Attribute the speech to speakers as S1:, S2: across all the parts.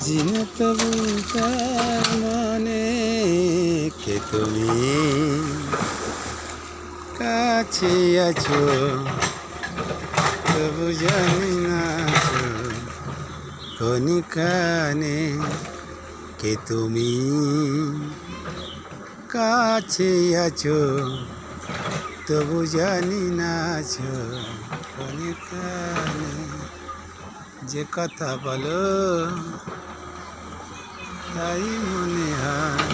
S1: বুঝি না তবু মানে কে তুমি? কাছে আছো, তবু জানি না কনিকানে কে তুমি? কাছে আছো, তবু জানি না আছো কনিকানে যে কথা বলো। তাই মনে হয়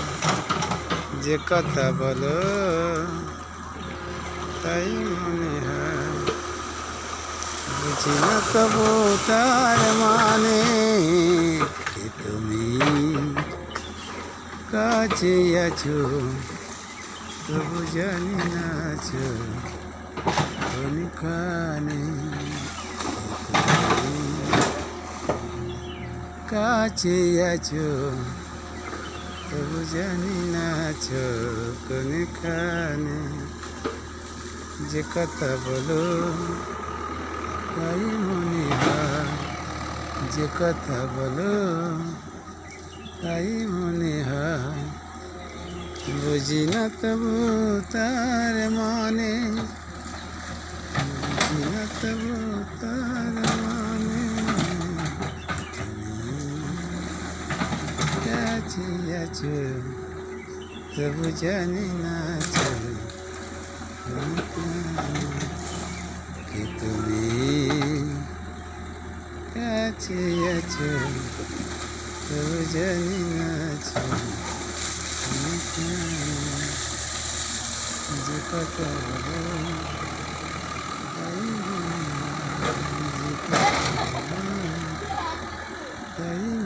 S1: যে কথা বলো। তাই মনে হয় বুঝি না তবু তার মানে কি তুমি কাছে আছো, তবু জানি না আছো, কোনখানে কাছে আছো, তবু জানি না আছো কোনখানে। যে কথা বলো, তাই মনে হয়। যে কথা বলো, তাই মনে হয়। বুঝি না তবু তার মানে বুঝি না তবু তার মানে আছো তবু জানি না কি তুমি? কাছে আছো তবু জানি না যে বলো, তাই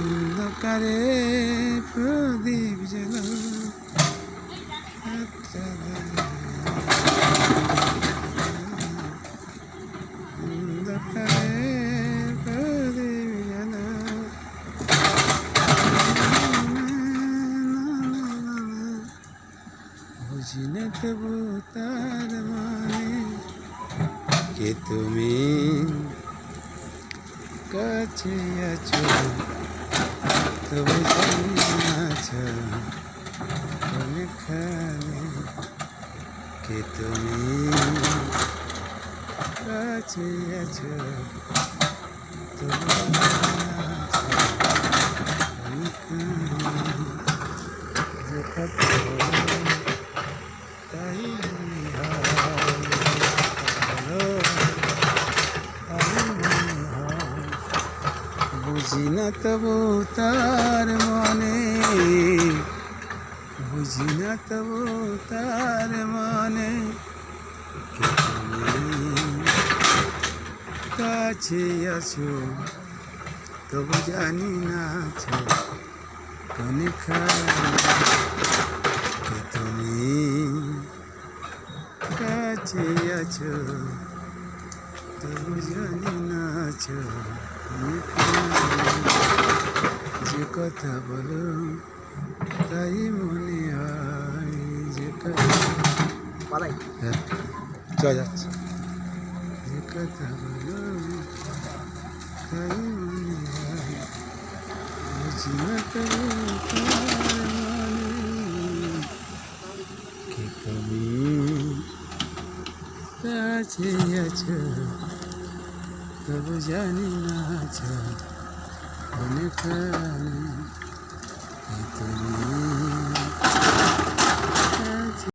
S1: অন্ধকারে প্রদীপ ধরে। অন্ধকারে প্রদীপ জ্বালো বুঝি না তবু তার মানে কে তুমি? কাছে আছো? তবু আছো। কোনখানে কে তুমি? কাছে আছো। কথা তাই মনে হয় বলো, তাই মনে হয় বুঝি না তবু তার মনে। বুঝি না তবু তার মনে। তুমি কাছে আছো, তবু জানি না আছো। কে তুমি? কাছে আছো, তবু জানি না আছো কোনখানে। যে কথা বলো তাই মনে হয় যে কথা
S2: পালাই
S1: হ্যাঁ চলে যাচ্ছে। যে কথা বলো তাই মনে হয় বুঝি না মানে তুমি কাছে আছো তবু জানি না আছো। Anything, anything.